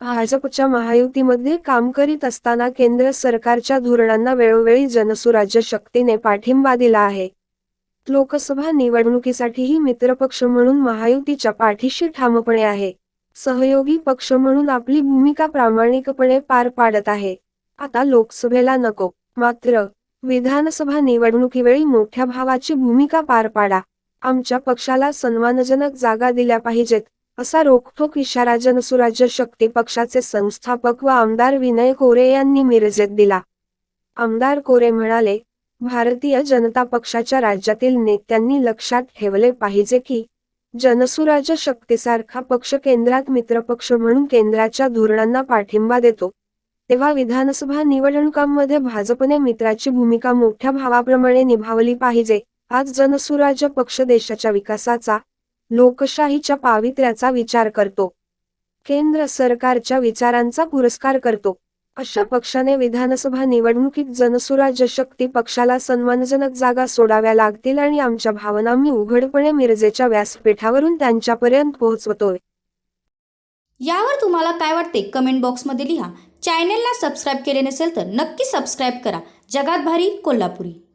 भाजपच्या महायुतीमध्ये काम करीत असताना केंद्र सरकारच्या धोरणांना वेळोवेळी जनसुराज्य शक्तीने पाठिंबा दिला आहे. लोकसभा निवडणुकीसाठीही मित्रपक्ष म्हणून महायुतीच्या पाठीशी ठामपणे आहे. सहयोगी पक्ष म्हणून आपली भूमिका प्रामाणिकपणे पार पाडत आहे. आता लोकसभेला नको. मात्र विधानसभा निवडणुकीवेळी मोठ्या भावाची भूमिका पार पाडा. आमच्या पक्षाला सन्मानजनक जागा दिल्या पाहिजेत. असा रोखोक इशारा जनसुराज्य शक्ती पक्षाचे संस्थापक व आमदार विनय कोरे यांनी मिरजेत दिला. आमदार कोरे म्हणाले भारतीय जनता पक्षाच्या राज्यातील नेत्यांनी लक्षात ठेवले पाहिजे की जनसुराज्य शक्तीसारखा पक्ष केंद्रात मित्रपक्ष म्हणून केंद्राच्या धोरणांना पाठिंबा देतो. तेव्हा विधानसभा निवडणुकांमध्ये भाजपने मित्राची भूमिका मोठ्या भावाप्रमाणे निभावली पाहिजे. आज जनसुराज्य पक्ष देशाच्या विकासाचा लोकशाहीच्या पावित्र्याचा विचार करतो. केंद्र सरकारच्या विचारांचा पुरस्कार करतो. अशा पक्षाने विधानसभा निवडणुकीत जनसुराज्य शक्ती पक्षाला सन्मानजनक जागा सोडाव्या लागतील आणि आमच्या भावना मी उघडपणे मिरजेच्या व्यासपीठावरून त्यांच्यापर्यंत पोहोचवतोय. यावर तुम्हाला काय वाटते? कमेंट बॉक्समध्ये लिहा. चॅनेलला सबस्क्राईब केले नसेल तर नक्की सबस्क्राईब करा. जगात भारी कोल्हापुरी.